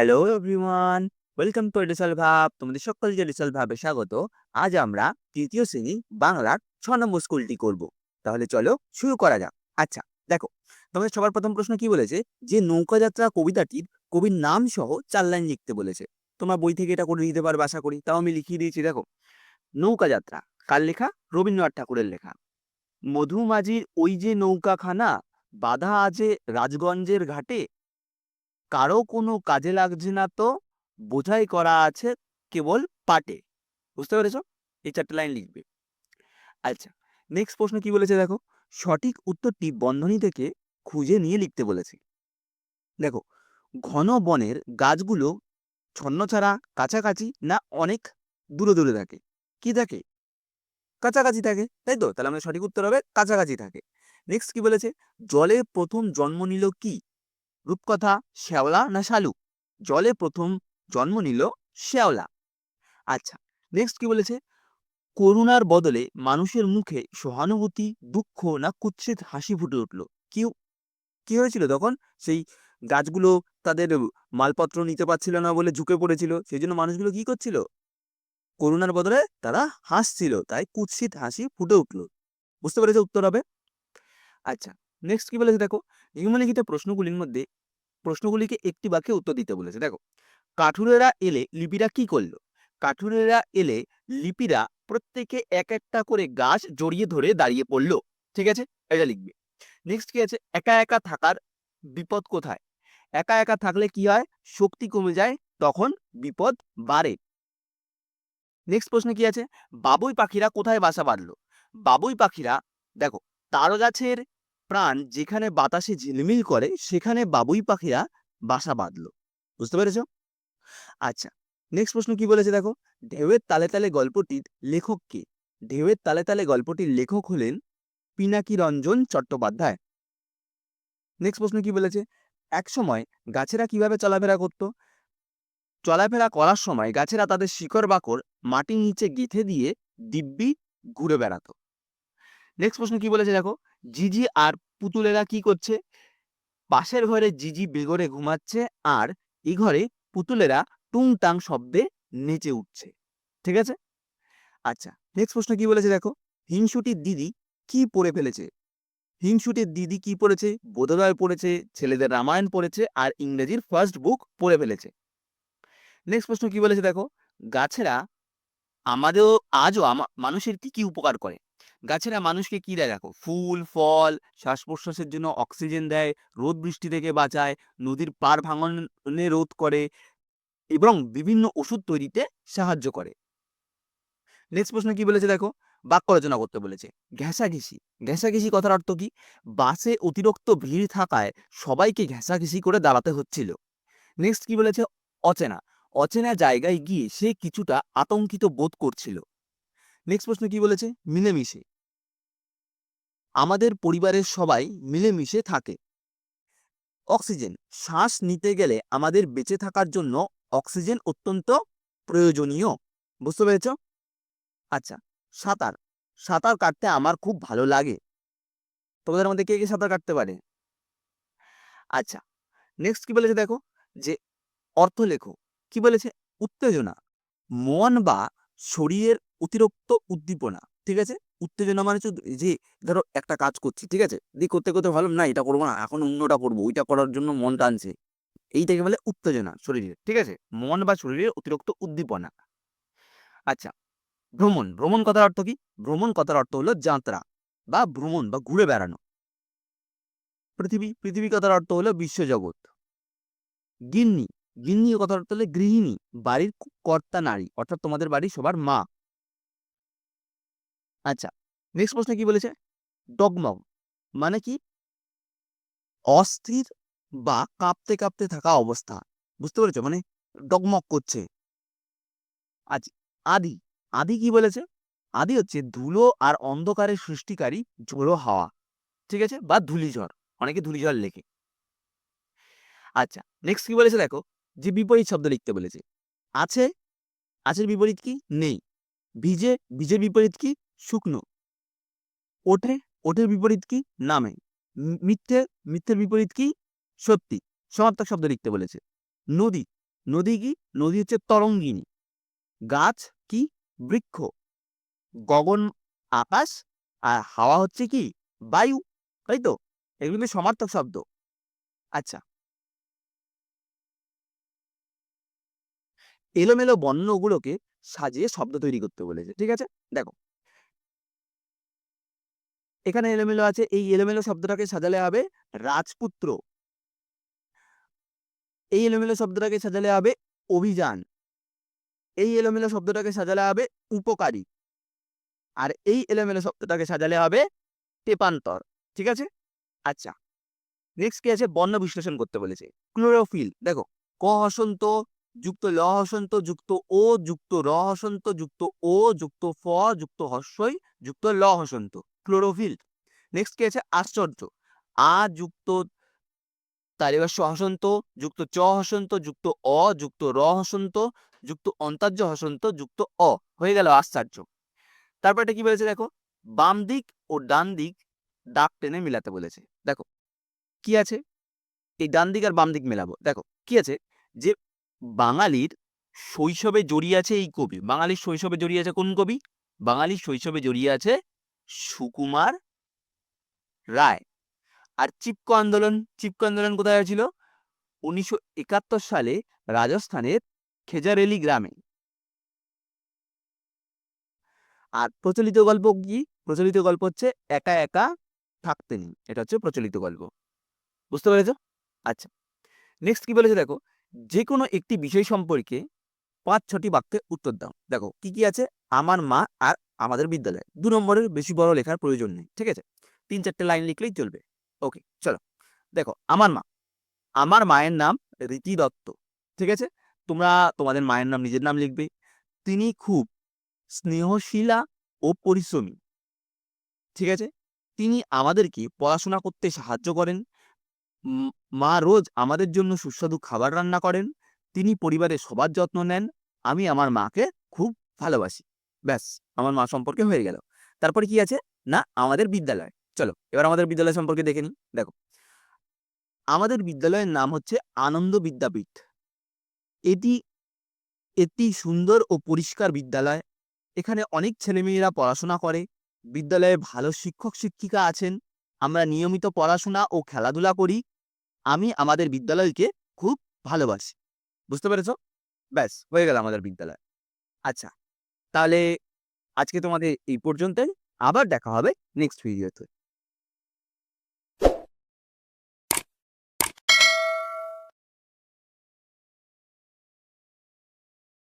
Hello everyone, welcome to রিসাল ভাব, তোমাদের সকলকে রিসাল ভাবে স্বাগত। আজ আমরা তৃতীয় শ্রেণি বাংলার ছ নম্বর স্কুলটি করব। তাহলে চলো শুরু করা যাক। আচ্ছা দেখো, তোমাদের সবার প্রথম প্রশ্ন কি বলেছে? যে নৌকাযাত্রা কবিতাটির কবির নাম সহ চার লাইন লিখতে বলেছে। তোমার বই থেকে এটা করে দিতে পারবে, আশা করি। তাও আমি লিখিয়ে দিয়েছি, দেখো। নৌকাযাত্রা, কার লেখা? রবীন্দ্রনাথ ঠাকুরের লেখা। মধুমাঝির ওই যে নৌকাখানা, বাধা আছে রাজগঞ্জের ঘাটে কারও কোনো কাজে লাগছে না তো বোঝাই করা আছে কেবল পাটে। বুঝতে পেরেছ? এই চারটে লাইন লিখবে। আচ্ছা নেক্সট প্রশ্ন কি বলেছে দেখো? সঠিক উত্তরটি বন্ধনী থেকে খুঁজে নিয়ে লিখতে বলেছে। দেখো, ঘন বনের গাছগুলো ছন্নছাড়া কাছাকাছি না অনেক দূরে দূরে থাকে। কি থাকে? কাছাকাছি থাকে, তাই তো? তাহলে আমাদের সঠিক উত্তর হবে কাছাকাছি থাকে। নেক্সট কি বলেছে? জলে প্রথম জন্ম নিল কি? রূপকথা শ্যাওলা না শালু? জলে প্রথম জন্ম নিল শ্যাওলা। আচ্ছা নেক্সট কি বলেছে? করুণার বদলে মানুষের মুখে সহানুভূতি, দুঃখ না কুৎসিত হাসি ফুটে উঠল। কি কি হয়েছিল তখন? সেই গাছগুলো তাদের মালপত্র নিতে পারছিল না বলে ঝুঁকে পড়েছিল, সেই জন্য মানুষগুলো কি করছিল? করুণার বদলে তারা হাসছিল, তাই কুৎসিত হাসি ফুটে উঠল। বুঝতে পেরেছে উত্তর হবে? আচ্ছা নেক্সট কি বলেছে দেখো? নিম্নলিখিত প্রশ্নগুলির মধ্যে প্রশ্নগুলিকে একটি বাক্যে উত্তর দিতে বলেছে। দেখো, কাঠুরেরা এলে লিপিরা কি করল? কাঠুরেরা এলে লিপিরা প্রত্যেকে এক একটা করে গাছ জড়িয়ে ধরে দাঁড়িয়ে পড়ল। ঠিক আছে? এটা লিখবে। নেক্সট কি আছে? একা একা থাকার বিপদ কোথায়? একা একা থাকলে কি হয়? শক্তি কমে যায়, তখন বিপদ বাড়ে। নেক্সট প্রশ্ন কি আছে? বাবুই পাখিরা কোথায় বাসা বাঁধলো? বাবুই পাখিরা, দেখো তার গাছের প্রাণ যেখানে বাতাসে ঝিলমিল করে, সেখানে বাবুই পাখিরা বাসা বাঁধল। বুঝতে পেরেছ? আচ্ছা নেক্সট প্রশ্ন কি বলেছে দেখো? ঢেউয়ের তালে তালে গল্পটির লেখক কে? ঢেউয়ের তালে তালে গল্পটির লেখক হলেন পিনাকি রঞ্জন চট্টোপাধ্যায়। নেক্সট প্রশ্ন কি বলেছে? এক সময় গাছেরা কীভাবে চলাফেরা করত? চলাফেরা করার সময় গাছেরা তাদের শিকড় বাকড় মাটির নিচে গেঁথে দিয়ে দিব্যি ঘুরে বেড়াতো। নেক্সট প্রশ্ন কি বলেছে দেখো? জিজি আর পুতুলেরা কি করছে? পাশের ঘরে জিজি বেগরে ঘুমাচ্ছে আর এই ঘরে পুতুলেরা টুংটাং শব্দে নেচে উঠছে। ঠিক আছে? আচ্ছা নেক্সট প্রশ্ন কি বলেছে দেখো? হিংসুটির দিদি কি পড়ে ফেলেছে? হিংসুটির দিদি কি পড়েছে? বোধোদয় পড়েছে, ছেলেদের রামায়ণ পড়েছে আর ইংরেজির ফার্স্ট বুক পড়ে ফেলেছে। নেক্সট প্রশ্ন কি বলেছে দেখো? গাছেরা আমাদেরও, আজও মানুষের কি কি উপকার করে? গাছেরা মানুষকে কি দেয় দেখো? ফুল, ফল শ্বাস প্রশ্বাসের জন্য অক্সিজেন দেয়, রোদ বৃষ্টি থেকে বাঁচায়, নদীর পার ভাঙনে রোধ করে এবং বিভিন্ন ওষুধ তৈরিতে সাহায্য করে। নেক্সট প্রশ্ন কি বলেছে দেখো? বাক্য রচনা করতে বলেছে। ঘেঁষাঘেঁষি। ঘেঁষাঘেঁষি কথার অর্থ কি? বাসে অতিরিক্ত ভিড় থাকায় সবাইকে ঘেঁষাঘেঁষি করে দাঁড়াতে হচ্ছিল। নেক্সট কি বলেছে? অচেনা। অচেনা জায়গায় গিয়ে সে কিছুটা আতঙ্কিত বোধ করছিল। নেক্সট প্রশ্ন কি বলেছে? মিলেমিশে। আমাদের পরিবারের সবাই মিলেমিশে থাকে। অক্সিজেন, শ্বাস নিতে গেলে আমাদের বেঁচে থাকার জন্য অক্সিজেন অত্যন্ত প্রয়োজনীয়। বুঝতে পেরেছ? আচ্ছা সাঁতার। সাঁতার কাটতে আমার খুব ভালো লাগে। তোমাদের মধ্যে কে কে সাঁতার কাটতে পারে? আচ্ছা নেক্সট কি বলেছে দেখো? যে অর্থ লেখো। কি বলেছে? উত্তেজনা, মন বা শরীরের অতিরিক্ত উদ্দীপনা, ঠিক আছে? উত্তেজনা মানে হচ্ছে যে, ধরো একটা কাজ করছি, ঠিক আছে? দিয়ে করতে করতে ভালো না, এটা করব না, এখন অন্যটা করব, ওইটা করার জন্য মন টানছে। এইটাকে বলে উত্তেজনা শরীরের ঠিক আছে? মন বা শরীরের অতিরিক্ত উদ্দীপনা। আচ্ছা ভ্রমণ ভ্রমণ কথার অর্থ কি? ভ্রমণ কথার অর্থ হলো যাত্রা বা ভ্রমণ বা ঘুরে বেড়ানো। পৃথিবী পৃথিবী কথার অর্থ হলো বিশ্বজগৎ। গিন্নি গিন্নি কথার অর্থ হলো গৃহিণী, বাড়ির কর্তা নারী, অর্থাৎ তোমাদের বাড়ি সবার মা। আচ্ছা নেক্সট প্রশ্ন কি বলেছে? ডগমগ মানে কি? অস্থির বা কাঁপতে কাঁপতে থাকা অবস্থা। বুঝতে পেরেছ? মানে ডগমগ করছে। আজ, আদি আদি কি বলেছে? আদি হচ্ছে ধুলো আর অন্ধকারের সৃষ্টিকারী ঝোড়ো হাওয়া, ঠিক আছে? বা ধূলিঝড়, অনেকে ধূলিঝড় লেখে। আচ্ছা নেক্সট কি বলেছে দেখো? যে বিপরীত শব্দ লিখতে বলেছে। আছে আছের বিপরীত কি? নেই। ভিজে, ভিজের বিপরীত কি? শুকনো। ওঠে, ওঠের বিপরীত কি? নামে। মিথ্যে, মিথ্যের বিপরীত কি? সত্যি। সমার্থক শব্দ লিখতে বলেছে। নদী। নদী কি? নদী হচ্ছে তরঙ্গিনী। গাছ কি? বৃক্ষ। গগন, আকাশ আর হাওয়া হচ্ছে কি? বায়ু। তাই তো? এগুলো কিন্তু সমার্থক শব্দ। আচ্ছা। এলোমেলো বর্ণগুলোকে সাজিয়ে শব্দ তৈরি করতে বলেছে। ঠিক আছে? দেখো। এখানে এলোমেলো আছে, এই এলোমেলো শব্দটাকে সাজালে হবে রাজপুত্র। এই এলোমেলো শব্দটাকে সাজালে হবে অভিযান। এই এলোমেলো শব্দটাকে সাজালে হবে উপকারী। আর এই এলোমেলো শব্দটাকে সাজালে হবে টেপান্তর। ঠিক আছে? আচ্ছা। নেক্সট কি আছে? বর্ণ বিশ্লেষণ করতে বলেছে। ক্লোরোফিল দেখো। ক হসন্ত, যুক্ত ল হসন্ত, যুক্ত ও, যুক্ত র হসন্ত, যুক্ত ও, যুক্ত ফ, যুক্ত হস্যই যুক্ত ল হসন্ত। ক্লোরোফিল। নেক্সট কি আছে? আশ্চর্য। আ যুক্ত তালিবাস্য হসন্ত, যুক্ত চ হসন্ত, যুক্ত অ, যুক্ত র হসন্ত, যুক্ত অন্তার্য হসন্ত, যুক্ত অ। হয়ে গেল আশ্চর্য। তারপর এটা কি বলেছে দেখো? বাম দিক ও ডান দিক দাগ টেনে মিলাতে বলেছে। দেখো, কি আছে? এই ডান দিক আর বাম দিক মেলাবো। দেখো, কি আছে? যে বাঙালির শৈশবে জড়িয়ে আছে এই কবি। বাঙালির শৈশবে জড়িয়ে আছে কোন কবি? বাঙালির শৈশবে জড়িয়ে আছে সুকুমার রায়। আর চিপকো আন্দোলন চিপকো আন্দোলন কোথায় হয়েছিল? উনিশশো একাত্তর সালে রাজস্থানের খেজারেলি গ্রামে। আর প্রচলিত গল্প কি? প্রচলিত গল্প হচ্ছে একা একা থাকতে নেই। এটা হচ্ছে প্রচলিত গল্প। বুঝতে পেরেছ? আচ্ছা। নেক্সট কি বলেছে দেখো? যে কোনো একটি বিষয় সম্পর্কে পাঁচ ছটি বাক্যে উত্তর দাও। দেখো, কি কি আছে? আমার মা আর আমাদের বিদ্যালয়ে। দু নম্বরের বেশি বড় লেখার প্রয়োজন নেই, ঠিক আছে? তিন চারটে লাইন লিখলেই চলবে। ওকে, চলো। দেখো, আমার মা, আমার মায়ের নাম রীতি দত্ত, ঠিক আছে? তোমরা তোমাদের মায়ের নাম, নিজের নাম লিখবে। তিনি খুব স্নেহশীলা ও পরিশ্রমী, ঠিক আছে? তিনি আমাদেরকে পড়াশোনা করতে সাহায্য করেন। মা রোজ আমাদের জন্য সুস্বাদু খাবার রান্না করেন। তিনি পরিবারের সবার যত্ন নেন। আমি আমার মাকে খুব ভালোবাসি। ব্যাস, আমার মা সম্পর্কে হয়ে গেল। তারপরে কি আছে? না, আমাদের বিদ্যালয়। চলো, এবার আমাদের বিদ্যালয় সম্পর্কে দেখে নিই। দেখো, আমাদের বিদ্যালয়ের নাম হচ্ছে আনন্দ বিদ্যাপীঠ। এটি এটি সুন্দর ও পরিষ্কার বিদ্যালয়। এখানে অনেক ছেলেমেয়েরা পড়াশোনা করে। বিদ্যালয়ে ভালো শিক্ষক, শিক্ষিকা আছেন। আমরা নিয়মিত পড়াশোনা ও খেলাধুলা করি। আমি আমাদের বিদ্যালয়কে খুব ভালোবাসি। বুঝতে পেরেছ? ব্যাস, হয়ে গেল আমাদের বিদ্যালয়। আচ্ছা তাহলে আজকে তোমাদের এই পর্যন্তই। আবার দেখা হবে নেক্সট ভিডিওতে